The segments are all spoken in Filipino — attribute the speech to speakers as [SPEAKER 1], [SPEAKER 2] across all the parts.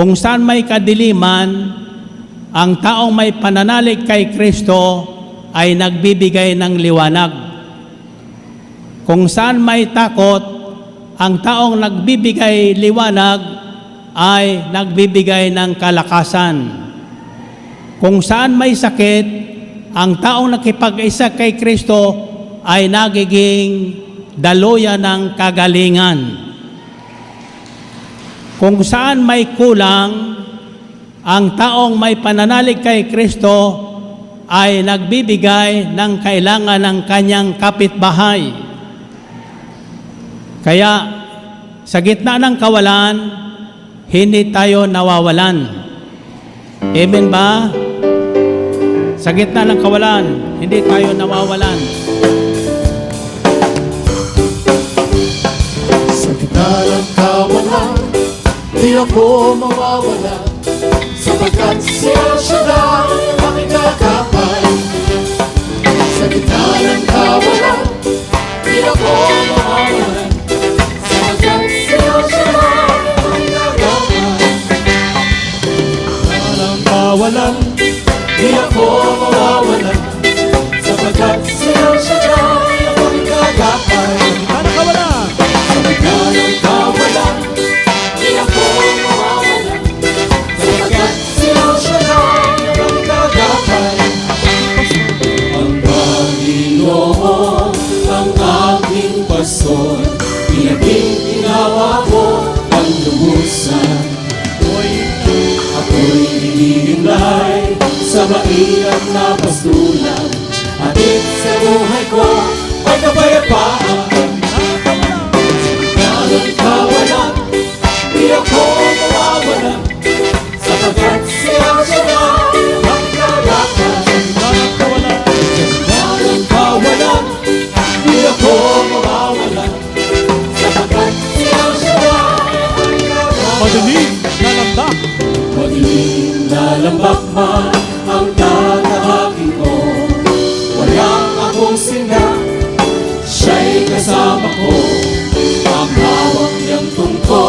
[SPEAKER 1] Kung saan may kadiliman, ang taong may pananalig kay Kristo ay nagbibigay ng liwanag. Kung saan may takot, ang taong nagbibigay liwanag ay nagbibigay ng kalakasan. Kung saan may sakit, ang taong nakipag-isa kay Kristo ay nagiging daluyan ng kagalingan. Kung saan may kulang, ang taong may pananalig kay Kristo ay nagbibigay ng kailangan ng kanyang kapitbahay. Kaya sa gitna ng kawalan, hindi tayo nawawalan. Amen ba? Sa gitna ng kawalan, hindi tayo nawawalan.
[SPEAKER 2] Sa gitna ng kawalan, di ako mawawala Sapagkat siya siya na ang aking kakapal Sa gitna ng kawalan, di ako mawawala Sapagkat siya siya na ang aking kakapal Sa ng pastor Pinaging ginawa ko ang lumusan Ako'y hinihimlay sa maingat na pastulan. Hatid sa buhay ko ay kapayapaan man ang tatahakin ko. Walang akong singa, siya'y kasama ko. Ang hawak niyang tungko,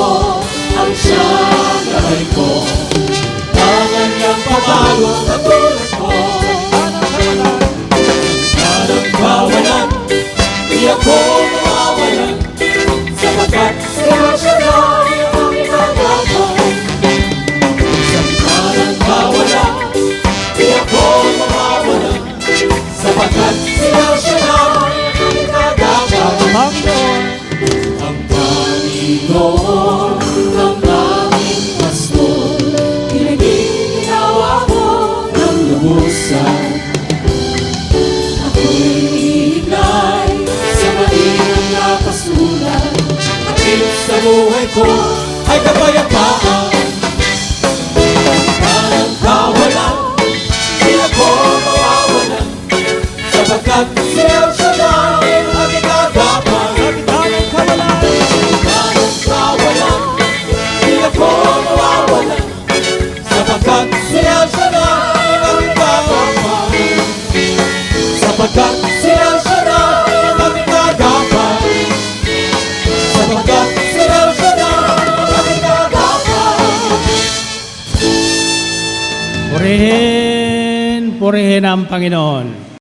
[SPEAKER 2] ang siyang gabay ko. Tangan niyang patago katulad ko. Anong kawalan, di ako mawawalan Sapagkat siya siya kagapay Ang Panginoon, ang aming pastor Pinaging ginawa ko ng lubusan Ako'y iignay sa mainang na pasulan At sa buhay ko ay kapayapaan
[SPEAKER 1] Purihin, purihin ang Panginoon.